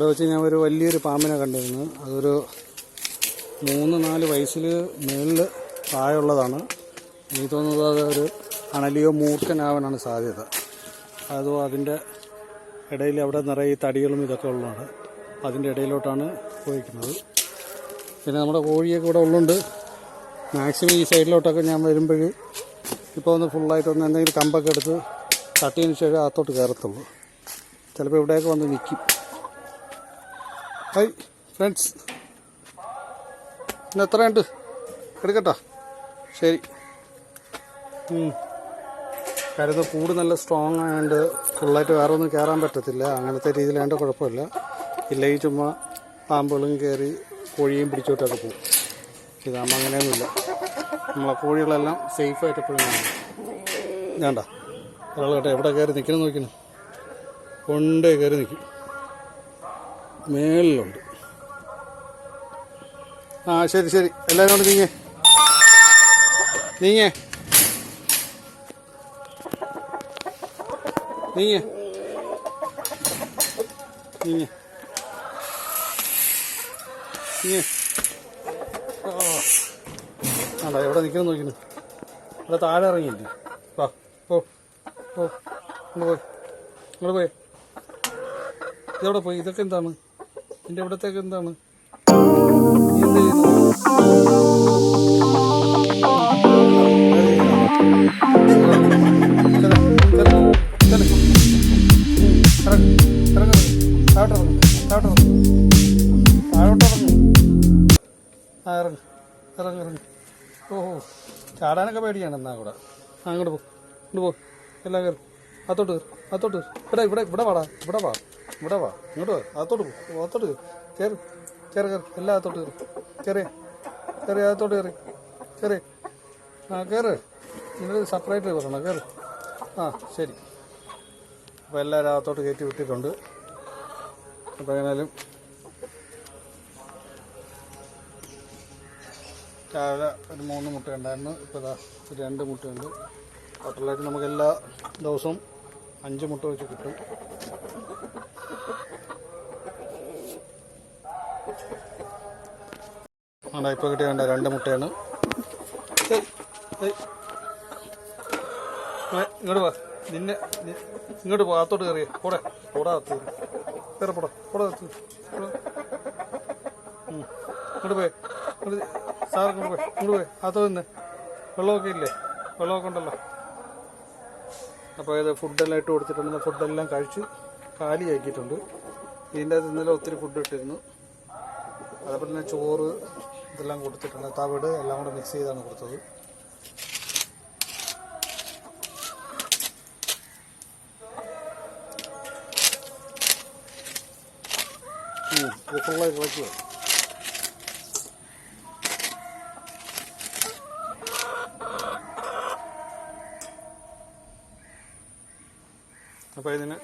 ഇവിടെ വെച്ച് ഞാൻ ഒരു വലിയൊരു പാമ്പിനെ കണ്ടിരുന്നു. അതൊരു മൂന്ന് നാല് വയസ്സിൽ മേളിൽ പ്രായമുള്ളതാണ് എനിക്ക് തോന്നുന്നത് അത് ഒരു അണലിയോ മൂർഖനാവാനാണ് സാധ്യത. അതോ അതിന്റെ ഇടയിൽ അവിടെ നിറയെ തടികളും ഇതൊക്കെ ഉള്ളതാണ്. അതിന്റെ ഇടയിലോട്ടാണ് പോയിക്കുന്നത് പിന്നെ നമ്മുടെ കോഴിയൊക്കെ ഇവിടെ ഉള്ളുണ്ട് മാക്സിമം ഈ സൈഡിലോട്ടൊക്കെ ഞാൻ വരുമ്പോൾ ഇപ്പോൾ ഒന്ന് ഫുള്ളായിട്ട് ഒന്ന് എന്തെങ്കിലും കമ്പൊക്കെ എടുത്ത് തട്ടിയതിന് ശേഷം അകത്തോട്ട് കയറത്തുള്ളൂ. ചിലപ്പോൾ ഇവിടെയൊക്കെ വന്ന് നിൽക്കും. ഹായ് ഫ്രണ്ട്സ് ഇന്ന് എത്രയുണ്ട്? എടുക്കട്ടോ. ശരി. കരുത് കൂട് നല്ല സ്ട്രോങ് ആയതുകൊണ്ട് ഫുള്ളായിട്ട് വേറെ ഒന്നും കയറാൻ പറ്റത്തില്ല. അങ്ങനത്തെ രീതിയിലാണ്ട് കുഴപ്പമില്ല. ഇല്ലെങ്കിൽ ചുമ്മാ പാമ്പുകളും കയറി കോഴിയും പിടിച്ചോട്ടൊക്കെ പോകും. ഇതാകുമ്പോൾ അങ്ങനെയൊന്നുമില്ല. നമ്മളെ കോഴികളെല്ലാം സേഫായിട്ട് എപ്പോഴും വേണ്ട. ഒരാൾ കേട്ടോ എവിടെ കയറി നിൽക്കണം നോക്കണം കൊണ്ടേ കയറി നിൽക്കും മേളിലുണ്ട്. ആ ശരി ശരി. എല്ലാവരും കൊണ്ട് നീങ്ങേ. നീങ്ങേ. നീങ്ങേ. നീങ്ങേ. നീങ്ങേ. അല്ല എവിടെ നിൽക്കണം നോക്കുന്നു അവിടെ താഴെ ഇറങ്ങിയില്ലേ? വാ ഓ ഓ ഇങ്ങോട്ട് പോയി. ഇങ്ങോട്ട് പോയി. ഇതെവിടെ പോയി? ഇതൊക്കെ എന്താണ്? ഇതിന്റെ ഇവിടത്തേക്ക് എന്താണ് ഓഹോ ചാടാനൊക്കെ പേടിയാണ് എന്നാ കൂടെ അങ്ങോട്ട് പോ ഇങ്ങോട്ട് പോ എല്ലാം കയറി അകത്തോട്ട് കയറി. ഇവിടെ ഇവിടെ ഇവിടെ വാടാ. ഇവിടെ വാ. ഇവിടെ വാ. ഇങ്ങോട്ട് വാ. അത്തോട്ട് പോ അകത്തോട്ട് കയറി. കയറി കയറി എല്ലാം അകത്തോട്ട് കയറി. കയറി അത്തോട്ട് കയറി. കയറി ആ കയറി നിങ്ങൾ സെപ്പറേറ്റ് പറയണം കയറി ആ ശരി. അപ്പോൾ എല്ലാവരും അകത്തോട്ട് കയറ്റി വിട്ടിട്ടുണ്ട്. അപ്പോൾ എങ്ങനെയാലും രാവിലെ ഒരു മൂന്ന് മുട്ട ഉണ്ടായിരുന്നു. ഇപ്പോൾ രണ്ട് മുട്ടയുണ്ട്. ടോട്ടലായിട്ട് നമുക്ക് എല്ലാ ദിവസവും അഞ്ച് മുട്ട വെച്ച് കിട്ടും. ആണ്ടാ ഇപ്പോൾ കിട്ടിയ വേണ്ട രണ്ട് മുട്ടയാണ്. ഇങ്ങോട്ട് വാ. നിന്നെ ഇങ്ങോട്ട് പോ അത്തോട്ട് കയറിയ. പോടെ പോടാ അകത്ത് കയറി. പോടാ പോടാ അകത്ത് ഇങ്ങോട്ട് പോയി. ഇങ്ങോട്ട് സാർ ഇങ്ങോട്ട് പോയി. ഇങ്ങോട്ട് പോയി. അകത്ത് നിന്ന്. വെള്ളമൊക്കെ ഇല്ലേ? വെള്ളമൊക്കെ ഉണ്ടല്ലോ. അപ്പോൾ ഇത് ഫുഡെല്ലാം ഇട്ട് കൊടുത്തിട്ടുണ്ട്. ഫുഡെല്ലാം കഴിച്ച് കാലിയാക്കിയിട്ടുണ്ട് ഇതിന്റെ അകത്ത് ഇന്നലെ ഒത്തിരി ഫുഡ് ഇട്ടിരുന്നു. അതേപോലെ തന്നെ ചോറ് ഇതെല്ലാം കൊടുത്തിട്ടുണ്ട്. തവിട് എല്ലാം കൂടെ മിക്സ് ചെയ്താണ് കൊടുത്തത്. ഉം, ഫുള്ളായി ഇളക്കുക അപ്പോൾ ഇതിന്